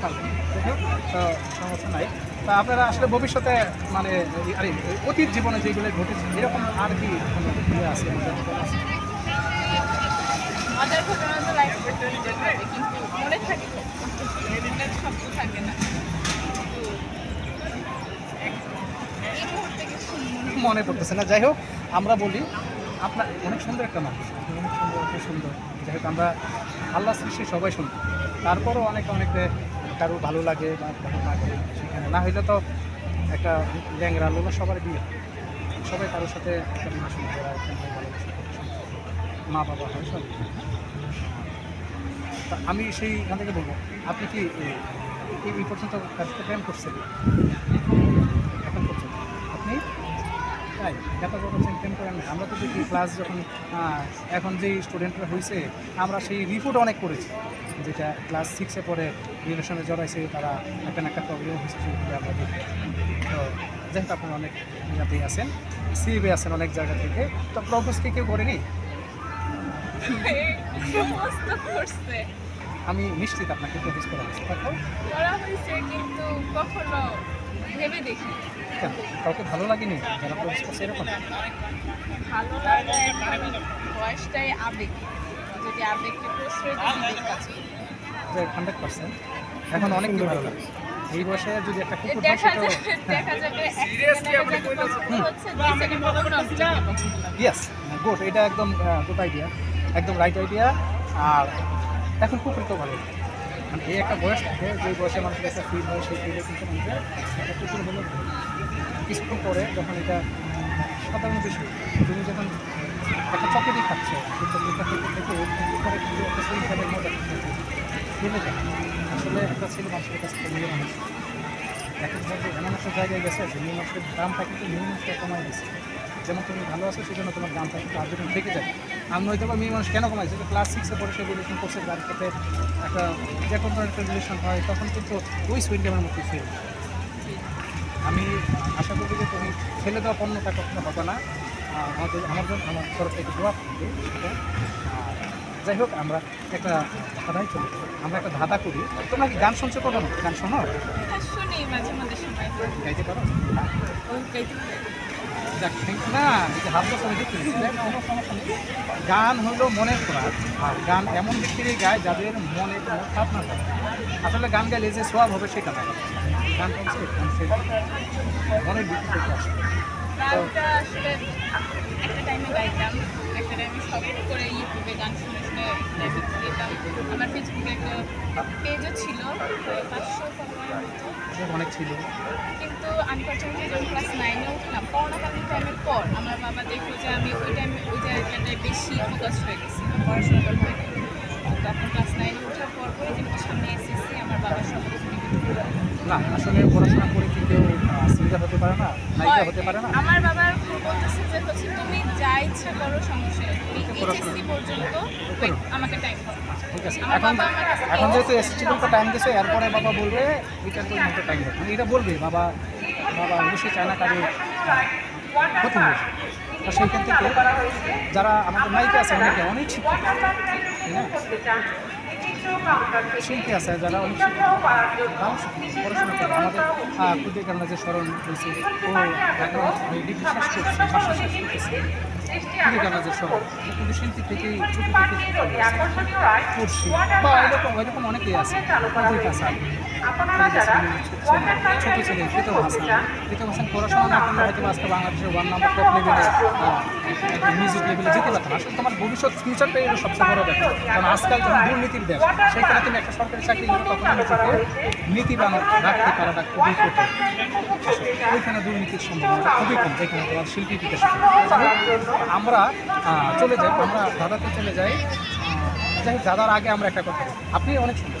তো সমস্যা নাই। তা আপনারা আসলে ভবিষ্যতে মানে আরে অতীত জীবনে যেগুলো ঘটেছে এরকম আর কি কোনো ইয়ে আছে মজার ঘটনা আছে? মজার ঘটনা তো লাইফ কিন্তু মনে থাকে শব্দ থাকে না পড়তেছে না। যাই হোক আমরা বলি আপনার অনেক সুন্দর একটা মানুষ। অনেক সুন্দর খুব সুন্দর। যাই হোক আমরা আল্লাহ সৃষ্টি সবাই সুন্দর। তারপরও অনেক অনেকে কারও ভালো লাগে বা লাগে সেখানে না হইলে তো একটা ল্যাংরা লোলা সবার বিয়ে। সবাই কারোর সাথে। মা বাবা হয় সব আমি সেইখান থেকে বলব, আপনি কি এই- পর্যন্ত কাজটা প্রেম করছেন তাই এত বড় প্রেম করেন। না। আমরা তো দেখি ক্লাস যখন এখন যেই স্টুডেন্টরা হয়েছে আমরা সেই রিপোর্ট অনেক করেছি যেটা ক্লাস সিক্সে পরে রিলেশনে জড়াইছে তারা একটা না একটা প্রবলেম হয়েছে সেইগুলো আমরা দেখি। তো যাই হোক আপনারা অনেক জায়গাতেই আছেন সিভে আছেন অনেক জায়গা থেকে। তো প্রপোজ কি কেউ করেনি? আমি নিশ্চিত আপনাকে প্রপোজ করা হয়েছে করা হয়েছে কিন্তু কখনো ভেবে দেখি। কাউকে ভালো লাগেনি? যারা করছে এরকম ভালো লাগা এখন বয়সটাই আবেগ। যদি আবেগকে প্রশ্রয় দিই কাছে হান্ড্রেড পার্সেন্ট এখন অনেক ভালো লাগে এই বয়সে যদি একটা কুকুর দেখা যাবে যাবে সিরিয়াসলি ইয়েস গুড এটা একদম গুড আইডিয়া একদম রাইট আইডিয়া আর এখন কুকুর তো ভালো। লাগে। মানে এই একটা বয়স থাকে যে বয়সে মানুষের একটা ফিল হয়, সেই ফিলে কিন্তু মানুষের একটা কুকুর হলো কিছুক্ষণ পরে যখন এটা সাধারণ বিষয়। তুমি যখন একটা চকলেটই খাচ্ছ কিন্তু মুখটা থেকে থেকে উপরে কিন্তু একটা শরীর খাবার মজা ফেলে যায় আসলে একটা ছেলে মানুষের কাছে মেয়ে মানুষ। এখন এমন একটা জায়গায় গেছে যে মেয়ে মানুষের দামটা কিন্তু মেয়ে মানুষটা কমাই দিচ্ছে। যেমন তুমি ভালো আছো সেই জন্য তোমার দামটা কিন্তু আজীবন থেকে যায়। আর নয়তো বা মেয়ে মানুষ কেন কমাইছে যে ক্লাস সিক্সে পরে সে রিলেশন করছে যার সাথে একটা যে কোনো ধরনের একটা রিলেশন হয় তখন কিন্তু ওই সুইন্ডামের মধ্যে ফেল। আমি আশা করি যে তুমি ফেলে দেওয়া পণ্যটা কখনো হবে না। আমাদের আমার জন্য আমার তরফ থেকে দোয়া। আর যাই হোক আমরা একটা ধাঁধাই চলি। আমরা একটা ধাঁধা করি। তোমরা কি গান শুনছো কখনো? গান শোনো? হ্যাঁ, গাইতে পারো। গান হলো মনের খোরাক আর গান এমন ব্যক্তিরই গায় যাদের মনে কোনো ছাপ না। থাকে আসলে গান গাইলে যে সব হবে সেটা না। গান কমছে মনের থেকে আসে। গানটা আসলে একটা টাইমে গাইতাম একটা টাইমে শখ করে ইউটিউবে গান শুনে শুনে টাইপিং দিতাম আমার ফেসবুকে একটা পেজও ছিল পাঁচশো অনেক ছিল। কিন্তু আনফর্চুনেটলি যখন ক্লাস নাইনে উঠলাম করোনাকালীন টাইমের পর আমার বাবা দেখল যে আমি ওই টাইমে ওই জায়গাটায় বেশি ফোকাস হয়ে গেছি হয়ে গেল তখন ক্লাস নাইনে ওঠার পর পরে যেহেতু সামনে এসএসসি আমার বাবা সব কিছু না আসলে পড়াশোনা করে কি কেউ সিঙ্গার হতে পারে না নায়িকা হতে পারে না। আমার বাবার বলতেছে যে হচ্ছে তুমি যা ইচ্ছা করো সমস্যা এইচএসসি পর্যন্ত আমাকে টাইম ঠিক আছে। এখন বাবা যেহেতু এসএসসি পর্যন্ত টাইম দিয়েছে এরপরে বাবা বলবে এটার তো মতো টাইম দেবে মানে এটা বলবে বাবা বাবা অবশ্যই চায় না কারও ক্ষতি হোক। আর সেইখান থেকে যারা আমাদের নায়িকা আছে অনেকে অনেক শিক্ষিত তাই না? শিল্পী আছে যারা অনেক পড়াশোনা করে। আমাদের খুদের কারণে যে স্মরণ হয়েছে ও এখন করছে মাস্টার শেষ করতেছে। খুদের কারণে যে স্মরণ কিন্তু শিল্পী থেকেই ছোটো থেকে বা এরকম এরকম অনেকেই আছে। ছোট ছেলে প্রীতম হাসান। প্রীতম হাসান পড়াশোনা না করলে হয়তো আজকে বাংলাদেশের ওয়ান নাম্বার টপ লেভেলে মিউজিক লেভেলে যেতে পারতাম আসলে তোমার ভবিষ্যৎ ফিউচারটাই হলো সবচেয়ে বড় ব্যাপার। কারণ আজকাল যখন দুর্নীতির দেশ সেখানে তুমি একটা সরকারি চাকরি করো তখন নিজেকে নীতিবান রাখতে পারাটা খুবই কঠিন। ওইখানে দুর্নীতির সম্ভাবনা খুবই কম যেখানে তোমার শিল্পী বিকাশ আমরা চলে যাই আমরা দাদাতে চলে যাই। যাই দাদার আগে আমরা একটা কথা। আপনি অনেক সুন্দর।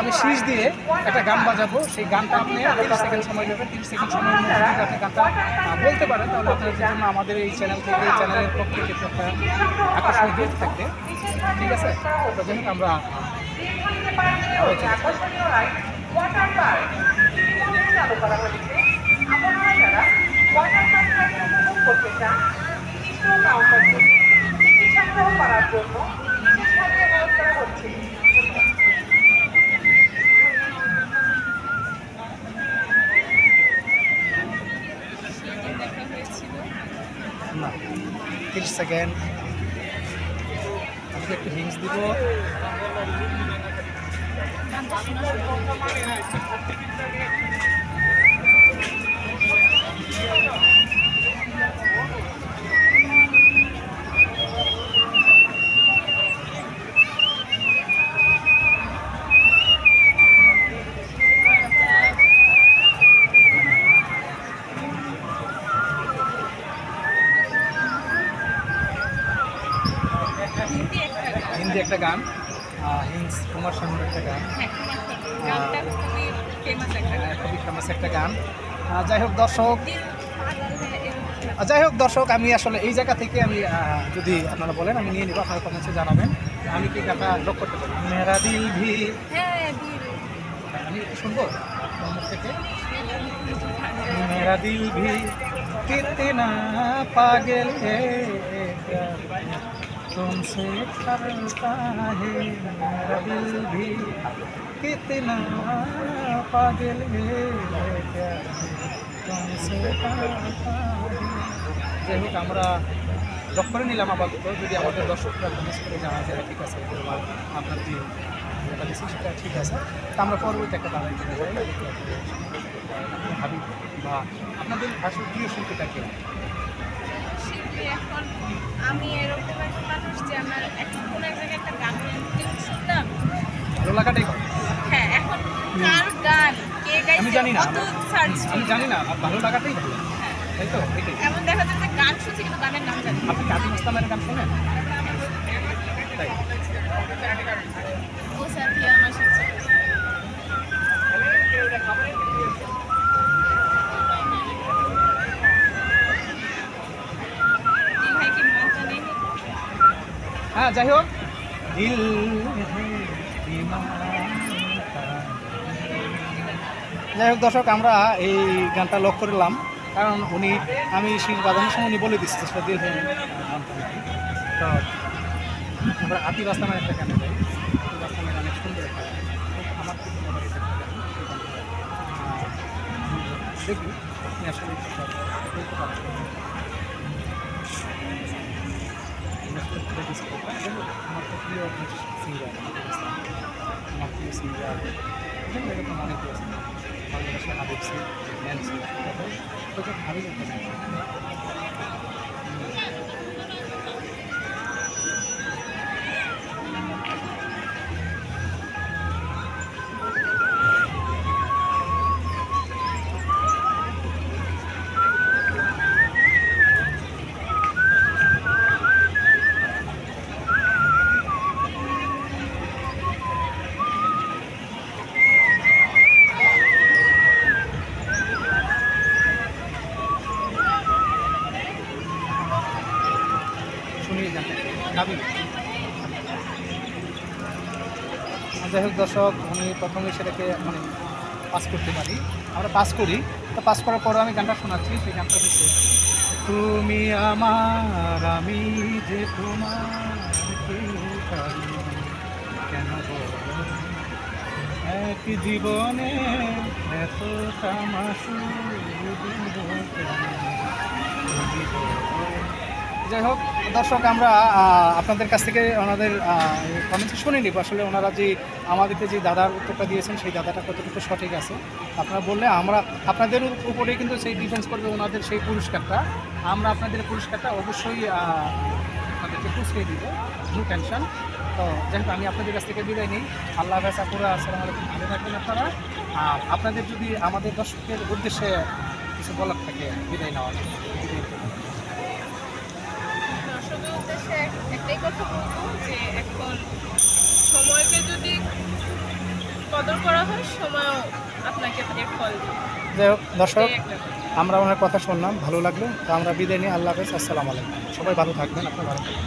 আমি শীষ দিয়ে একটা গান বাজাবো। সেই গানটা আপনি তিরিশ সেকেন্ড সময় নেবেন। তিরিশ সেকেন্ড যদি আপনি গানটা বলতে পারেন, তাহলে আপনাদের জন্য আমাদের এই চ্যানেল থেকে, এই চ্যানেলের পক্ষ থেকে একটু আকর্ষণীয় গিফট থাকবে। ঠিক আছে? তো আমরা আপনারা করতে চান কাউন্টার থেকে সংগ্রহ করার জন্য সেকেন্ড আমি একটু হিংস দিব একটা গান হিন্দি একটা গান আহ, হিংস কুমার শানুর একটা গান হ্যাঁ গানটা খুবই ফেমাস একটা গান আহ, খুবই ফেমাস একটা গান আহ, যাই হোক দর্শক দিল পাগল হ্যাঁ এরকম আহ, যাই হোক দর্শক আমি আসলে এই জায়গা থেকে আমি আহ, যদি আপনারা বলেন আমি নিয়ে নিব আপনারা কমেন্টসে জানাবেন আমি কি গানটা লক করতে পারি মেরা দিল ভি হ্যাঁ দিল আমি একটু শুনবো আমার মুখ থেকে मेरा दिल भी कितना पागल है प्यार तुमसे करता है मेरा दिल भी कितना पागल है प्यार तुमसे करता है যাই হোক আমরা লক করে নিলাম আপাতত যদি আমাদের দর্শকরা কমেন্টস করে জানা যায় ঠিক আছে তোমার আপনার যে যেটা দিচ্ছি সেটা ঠিক আছে তা আমরা পরবর্তী একটা দাঁড়াই চলে যাই হাবিব বা আপনাদের আসলে প্রিয় শিল্পীটা কে এখন আমি এরকম একটা মানুষ যে আমার এখন কোনো এক জায়গায় একটা গান শুনলাম হ্যাঁ এখন কার গান? কে গাইছে? আমি জানি না। কত সার্চ আমি জানি না ভালো লাগাটাই ভালো হ্যাঁ। তাই তো? এমন দেখা যায় যে গান শুনছি কিন্তু গানের নাম জানি। আপনি কাজী ইসলামের গান শোনেন? তাই। ও সাথী আমার সাথে? হ্যাঁ যাই হোক। যাই হোক, দর্শক, আমরা এই গানটা লক্ষ্য করলাম কারণ উনি, আমি শীষ বাজানোর সময় উনি বলে দিচ্ছি সেটা দিল তো আমরা আতিফ একটা গানে যাই অনেক সুন্দর আমার দেখি আসলে বলতে পারবেন আমার তো প্রিয় সিঙ্গার আমার প্রিয় সিঙ্গার এরকম অনেক বাংলাদেশের হাবিব সিং হাবিব একটা যাই হোক দর্শক, আমি প্রথমে সেটাকে মানে পাস করতে পারি। আমরা পাস করি। তো পাস করার পরে আমি গানটা শোনাচ্ছি, সেই গানটা হচ্ছে, তুমি আমার আমি যে তোমার কেন এক জীবনে এত তামাশু যাই হোক, দর্শক, আমরা আপনাদের কাছ থেকে ওনাদের কমেন্টস শুনে নিব। আসলে ওনারা যে আমাদেরকে যে দাদার উত্তরটা দিয়েছেন, সেই দাদাটা কতটুকু সঠিক আছে, আপনারা বললে আমরা আপনাদের উপরে কিন্তু সেই ডিফেন্স করবে ওনাদের সেই পুরস্কারটা। আমরা আপনাদের পুরস্কারটা অবশ্যই আপনাদেরকে পুষিয়ে দিব নো টেনশন তো যাই আমি আপনাদের কাছ থেকে বিদায় নিই। আল্লাহ হাফেজ, আপুরা, আসসালামু আলাইকুম। ভালো থাকবেন আপনারা। আর আপনাদের যদি আমাদের দর্শকের উদ্দেশ্যে কিছু বলার থাকে, বিদায় নেওয়ার বিদায় করুন। দর্শকের উদ্দেশ্যে একটাই কথা বলব যে এখন সময়কে যদি কদর করা হয় সময়ও আপনাকে এর ফল যাই হোক দর্শক। আমরা ওনার কথা শুনলাম ভালো লাগল। তো আমরা বিদায় নিই আল্লাহ হাফেজ আসসালামু আলাইকুম। সবাই ভালো থাকবেন আপনার ভালো থাকবেন।